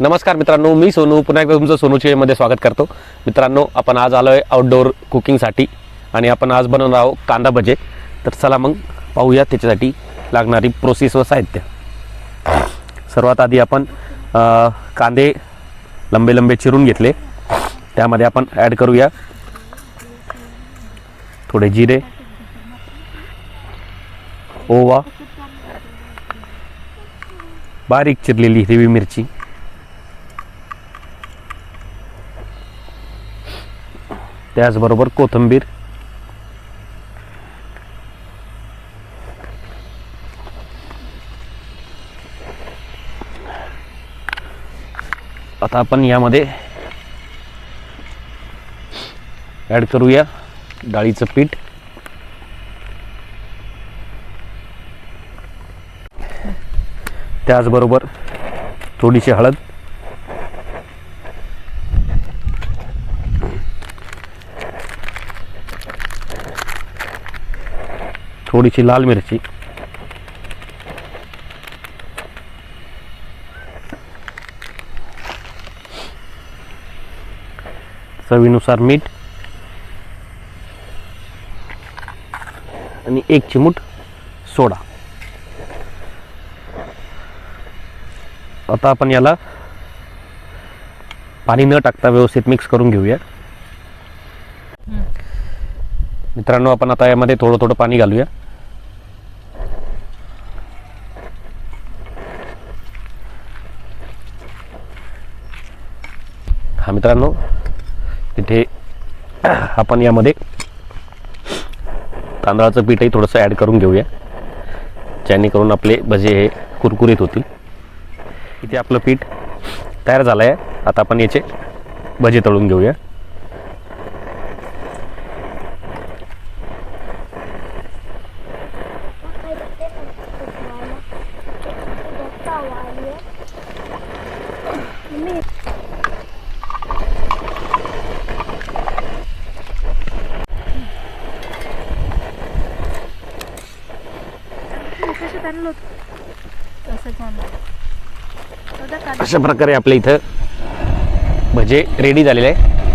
नमस्कार मित्रांनो मी सोनू. पुन्हा एकदा तुमचं सोनूच्या मध्ये स्वागत करतो. मित्रांनो आपण आज आलो आहे आउटडोअर कुकिंगसाठी आणि आपण आज बनवणार आहोत कांदा भजे. तर चला मग पाहूया त्याच्यासाठी लागणारी प्रोसेस व साहित्य. सर्वात आधी आपण कांदे लंबे लंबे चिरून घेतले. त्यामध्ये आपण ॲड करूया थोडे जिरे ओवा बारीक चिरलेली हिरवी मिरची त्याचबरोबर कोथिंबीर. आता आपण यामध्ये ॲड करूया डाळीचं पीठ. त्याचबरोबर थोडीशी हळद. थोडीशी लाल मिरची. चवीनुसार मीठ. आणि एक चिमूट सोडा. आता आपण याला पाणी न टाकता व्यवस्थित मिक्स करून घेऊया मित्रांनो आपण आता यामध्ये थोडं थोडं पाणी घालूया. हा मित्रांनो इथे आपण यामध्ये तांदळाचं पीठही थोडंसं ॲड करून घेऊया जेणेकरून आपले भजे हे कुरकुरीत होतील. इथे आपलं पीठ तयार झालं आहे आता आपण याचे भजे तळून घेऊया. अशा प्रकारे आपल्या इथं भजे रेडी झालेले आहे.